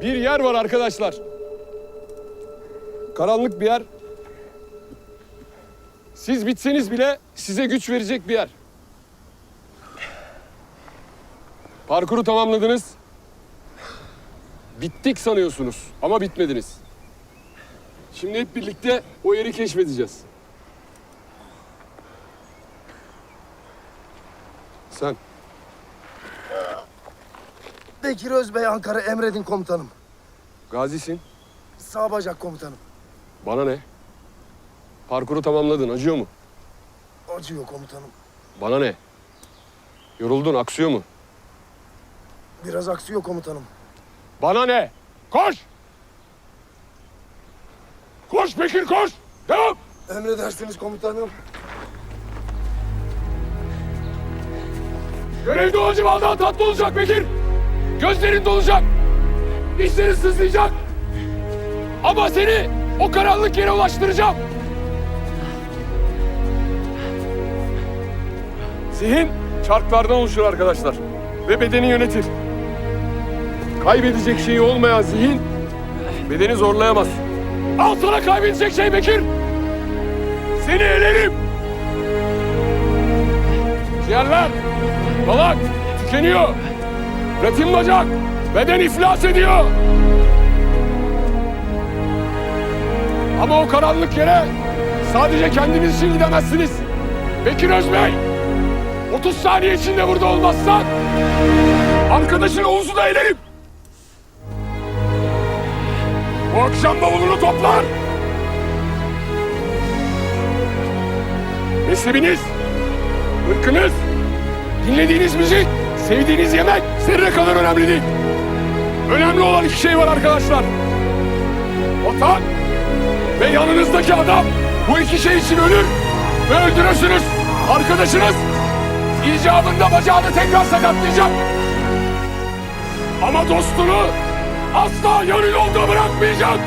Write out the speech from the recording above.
Bir yer var arkadaşlar. Karanlık bir yer. Siz bitseniz bile size güç verecek bir yer. Parkuru tamamladınız. Bittik sanıyorsunuz ama bitmediniz. Şimdi hep birlikte o yeri keşfedeceğiz. Sen Bekir Özbey Ankara emredin komutanım. gazisin. Sağ bacak komutanım. Bana ne? Parkuru tamamladın. Acıyor mu? Acıyor komutanım. Bana ne? Yoruldun. Aksıyor mu? Biraz aksıyor komutanım. Bana ne? Koş! Koş Bekir koş! Devam! Emredersiniz komutanım. Görevde olacağım daha tatlı olacak Bekir. Gözlerin dolacak. Dişlerin sızlayacak. Ama seni o karanlık yere ulaştıracağım. Zihin çarklardan oluşur arkadaşlar. Ve bedeni yönetir. Kaybedecek şeyi olmayan zihin bedeni zorlayamaz. Al sana kaybedecek şey Bekir. Seni elerim. Ciğerler, balak tükeniyor. Retin bacak, beden iflas ediyor. Ama o karanlık yere sadece kendiniz için gidemezsiniz. Bekir Özbey, 30 saniye içinde burada olmazsan arkadaşın Oğuz'u da elerim. Bu akşam bavulunu toplar. Mezhebiniz, ırkınız, dinlediğiniz müzik, sevdiğiniz yemek zerre kadar önemli değil. Önemli olan iki şey var arkadaşlar. Vatan ve yanınızdaki adam bu iki şey için ölür ve öldürürsünüz. Arkadaşınız icabında bacağını tekrar sakatlayacak. Ama dostunu asla yarı yolda bırakmayacak.